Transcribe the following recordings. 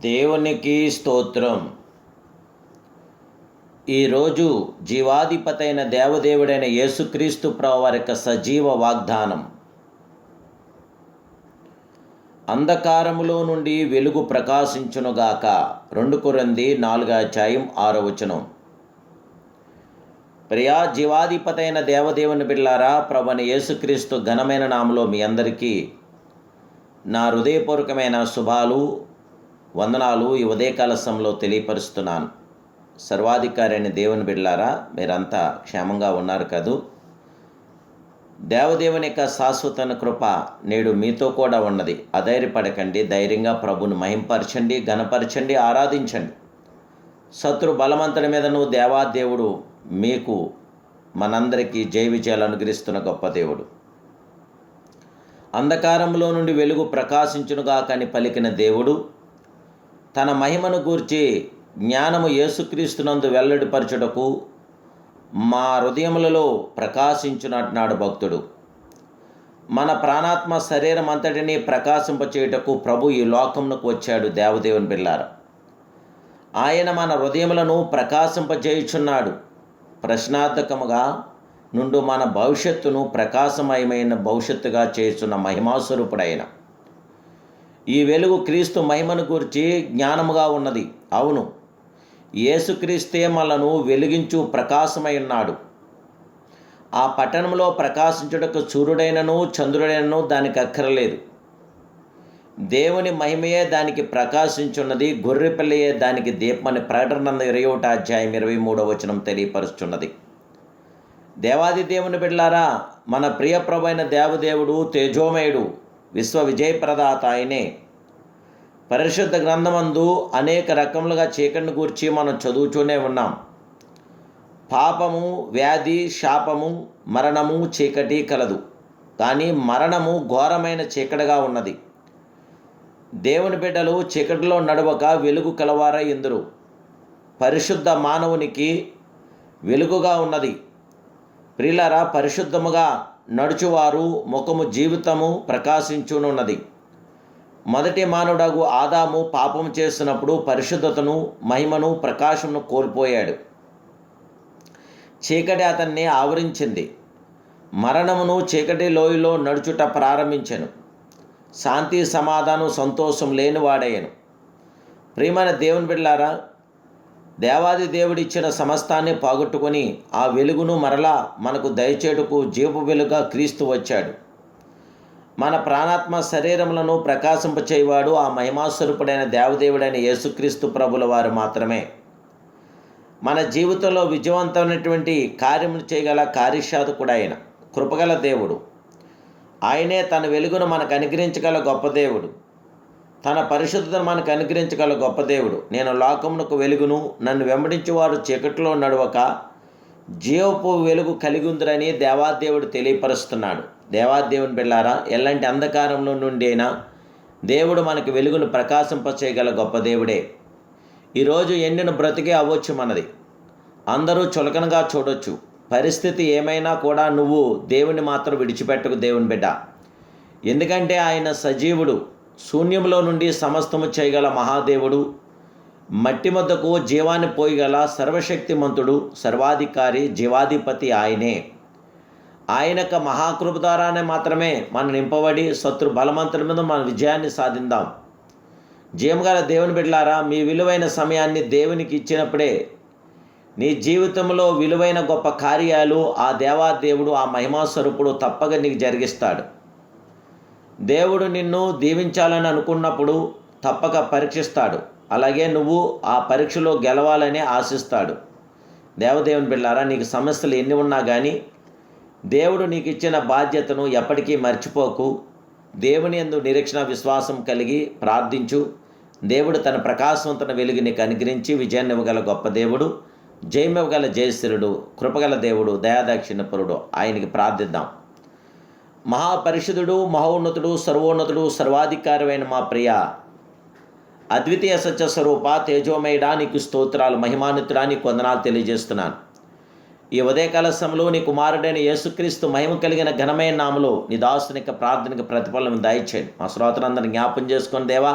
దేవునికి స్తోత్రం. ఈరోజు జీవాధిపతైన దేవదేవుడైన యేసుక్రీస్తు ప్రభు వారి యొక్క సజీవ వాగ్దానం. అంధకారములో నుండి వెలుగు ప్రకాశించునుగాక రెండు కొరంది నాలుగు అధ్యాయం ఆరో ప్రియా జీవాధిపతైన దేవదేవుని బిళ్ళారా ప్రభుని యేసుక్రీస్తు ఘనమైన నామలో మీ అందరికీ నా హృదయపూర్వకమైన శుభాలు వందనాలు ఈ ఉదయకాల సమయంలో తెలియపరుస్తున్నాను. సర్వాధికారి అయిన దేవుని బిడ్లారా మీరంతా క్షేమంగా ఉన్నారు కదూ? దేవదేవుని యొక్క శాశ్వతన కృప నేడు మీతో కూడా ఉన్నది. అధైర్యపడకండి ధైర్యంగా ప్రభుని మహింపరచండి ఘనపరచండి ఆరాధించండి. శత్రు బలవంతుడి మీదను దేవాదేవుడు మీకు మనందరికీ జయ విజయాలు అనుగ్రహిస్తున్న గొప్ప దేవుడు. అంధకారంలో నుండి వెలుగు ప్రకాశించునుగా అని పలికిన దేవుడు తన మహిమను గూర్చి జ్ఞానము యేసుక్రీస్తునందు వెల్లడిపరచుటకు మా హృదయములలో ప్రకాశించునట్టున్నాడు భక్తుడు. మన ప్రాణాత్మ శరీరం అంతటినీ ప్రకాశింపచేయుటకు ప్రభు ఈ లోకమునకు వచ్చాడు దేవదేవుని బిల్లార ఆయన మన హృదయములను ప్రకాశింపజేయుచున్నాడు. ప్రశ్నార్థకముగా నుండు మన భవిష్యత్తును ప్రకాశమయమైన భవిష్యత్తుగా చేస్తున్న మహిమాస్వరూపుడైన ఈ వెలుగు క్రీస్తు మహిమను గురించి జ్ఞానముగా ఉన్నది. అవును. యేసుక్రీస్తే మనను వెలిగించు ప్రకాశమై ఉన్నాడు. ఆ పట్టణంలో ప్రకాశించుటకు సూర్యుడైనను చంద్రుడైనను దానికి అక్కరలేదు. దేవుని మహిమయే దానికి ప్రకాశించున్నది గొర్రెపిల్లయే దానికి దీపమని ప్రకటన ఇరవై ఒకటి అధ్యాయం ఇరవై మూడవ వచనం తెలియపరుస్తున్నది. దేవాది దేవుని బిడ్లారా మన ప్రియప్రభైన దేవదేవుడు తేజోమయుడు విశ్వ విజయప్రదాత ఆయనే పరిశుద్ధ గ్రంథమందు అనేక రకములుగా చీకటిని గూర్చి మనం చదువుతూనే ఉన్నాం. పాపము వ్యాధి శాపము మరణము చీకటి కలదు. కానీ మరణము ఘోరమైన చీకటిగా ఉన్నది. దేవుని బిడ్డలు చీకటిలో నడవక వెలుగు కలవారై ఇందురు. పరిశుద్ధ మానవునికి వెలుగుగా ఉన్నది. ప్రియులారా పరిశుద్ధముగా నడుచువారు ముఖము జీవితము ప్రకాశించునున్నది. మొదటి మానవుడగు ఆదాము పాపం చేసినప్పుడు పరిశుద్ధతను మహిమను ప్రకాశమును కోల్పోయాడు. చీకటి అతన్ని ఆవరించింది. మరణమును చీకటి లోయలో నడుచుట ప్రారంభించాను. శాంతి సమాధానం సంతోషం లేనివాడయ్యను. ప్రియమైన దేవుని బిడ్డారా దేవాది దేవుడిచ్చిన సమస్తాన్ని పోగొట్టుకొని ఆ వెలుగును మరలా మనకు దయచేటుకు జీపు వెలుగా క్రీస్తు వచ్చాడు. మన ప్రాణాత్మ శరీరములను ప్రకాశింపచేయవాడు ఆ మహిమాస్వరూపుడైన దేవదేవుడైన యేసుక్రీస్తు ప్రభుల వారు మాత్రమే. మన జీవితంలో విజయవంతమైనటువంటి కార్యములు చేయగల కార్యశాధకుడు ఆయన కృపగల దేవుడు. ఆయనే తన వెలుగును మనకు అనుగ్రహించగల గొప్ప దేవుడు. తన పరిశుద్ధతను మనకు అనుగ్రహించగల గొప్ప దేవుడు. నేను లోకమునకు వెలుగును నన్ను వెంబడించేవారు చీకటిలో నడవక జీవపు వెలుగు కలిగి ఉందిరని దేవాదేవుడు తెలియపరుస్తున్నాడు. దేవాదేవుని బిళ్ళారా ఎలాంటి అంధకారంలో నుండైనా దేవుడు మనకు వెలుగును ప్రకాశింపచేయగల గొప్ప దేవుడే. ఈరోజు ఎండిన బ్రతికే అవ్వచ్చు మనది. అందరూ చులకనగా చూడొచ్చు. పరిస్థితి ఏమైనా కూడా నువ్వు దేవుని మాత్రం విడిచిపెట్టకు దేవుని బిడ్డ. ఎందుకంటే ఆయన సజీవుడు. శూన్యంలో నుండి సమస్తము చేయగల మహాదేవుడు మట్టి మద్దకు జీవాన్ని పోయగల సర్వశక్తిమంతుడు సర్వాధికారి జీవాధిపతి ఆయనే. ఆయన యొక్క మహాకృప ద్వారానే మాత్రమే మనం నింపబడి శత్రు బలవంతుల మీద మన విజయాన్ని సాధిందాం. జీవగల దేవుని బిడ్డలారా మీ విలువైన సమయాన్ని దేవునికి ఇచ్చినప్పుడే నీ జీవితంలో విలువైన గొప్ప కార్యాలు ఆ దేవాదేవుడు ఆ మహిమాస్వరూపుడు తప్పక నీకు జరిగిస్తాడు. దేవుడు నిన్ను దీవించాలని అనుకున్నప్పుడు తప్పక పరీక్షిస్తాడు. అలాగే నువ్వు ఆ పరీక్షలో గెలవాలని ఆశిస్తాడు. దేవదేవుని బిళ్ళారా నీకు సమస్యలు ఎన్ని ఉన్నా కానీ దేవుడు నీకు ఇచ్చిన బాధ్యతను ఎప్పటికీ మర్చిపోకు. దేవుని ఎందు నిరీక్షణ విశ్వాసం కలిగి ప్రార్థించు. దేవుడు తన ప్రకాశవంతన వెలుగు నీకు అనుగ్రహించి విజయాన్ని ఇవ్వగల గొప్ప దేవుడు జయమివ్వగల జయశ్వరుడు కృపగల దేవుడు దయాదాక్షిణ్యపురుడు. ఆయనకి ప్రార్థిద్దాం. మహాపరిషుదుడు మహోన్నతుడు సర్వోన్నతుడు సర్వాధికారమైన మా ప్రియ అద్వితీయ సత్య స్వరూప తేజోమయుడా నీకు స్తోత్రాలు మహిమానుతుడా నీకు వందనాలు తెలియజేస్తున్నాను. ఈ ఉదయకాల సమయంలో నీ కుమారుడైన యేసుక్రీస్తు మహిమ కలిగిన ఘనమైన నామలో నీ దాసునిక ప్రార్థనకు ప్రతిఫలం దయచేయండి మా శ్రోతలందరిని జ్ఞాపం చేసుకొని దేవా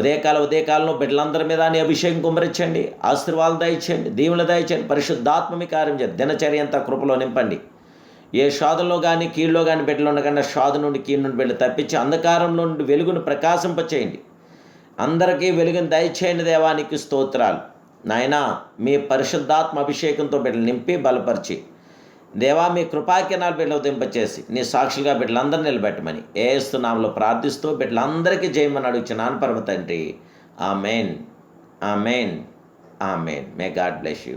ఉదయకాల ఉదయకాలంలో బిడ్డలందరి మీద నీ అభిషేకం కుమరించండి ఆశీర్వాదాలు దయచేయండి దీవులు దయచేయండి పరిశుద్ధాత్మమి కార్యం చేయండి దినచర్య అంతా కృపలో నింపండి. ఏ షాదులో కానీ కీళ్ళలో కానీ బిడ్డలు ఉండకుండా షాదు నుండి కీళ్ళ నుండి బిడ్డలు తప్పించి అంధకారంలో నుండి వెలుగును ప్రకాశింపచేయండి అందరికీ వెలుగును దయచేయండి దేవానికి స్తోత్రాలు. నాయనా మీ పరిశుద్ధాత్మ అభిషేకంతో బిడ్డలు నింపి బలపరిచి. దేవా మీ కృపాకినాలు బిడ్డలు దింపచేసి నీ సాక్షులుగా బిడ్డలందరూ నిలబెట్టమని ఏస్తున్నాంలో ప్రార్థిస్తూ బిడ్డలందరికీ జయమని అడుగుచున్నాను పర్వ తండ్రి. ఆ మెయిన్ ఆ మెయిన్ ఆ main may God bless you.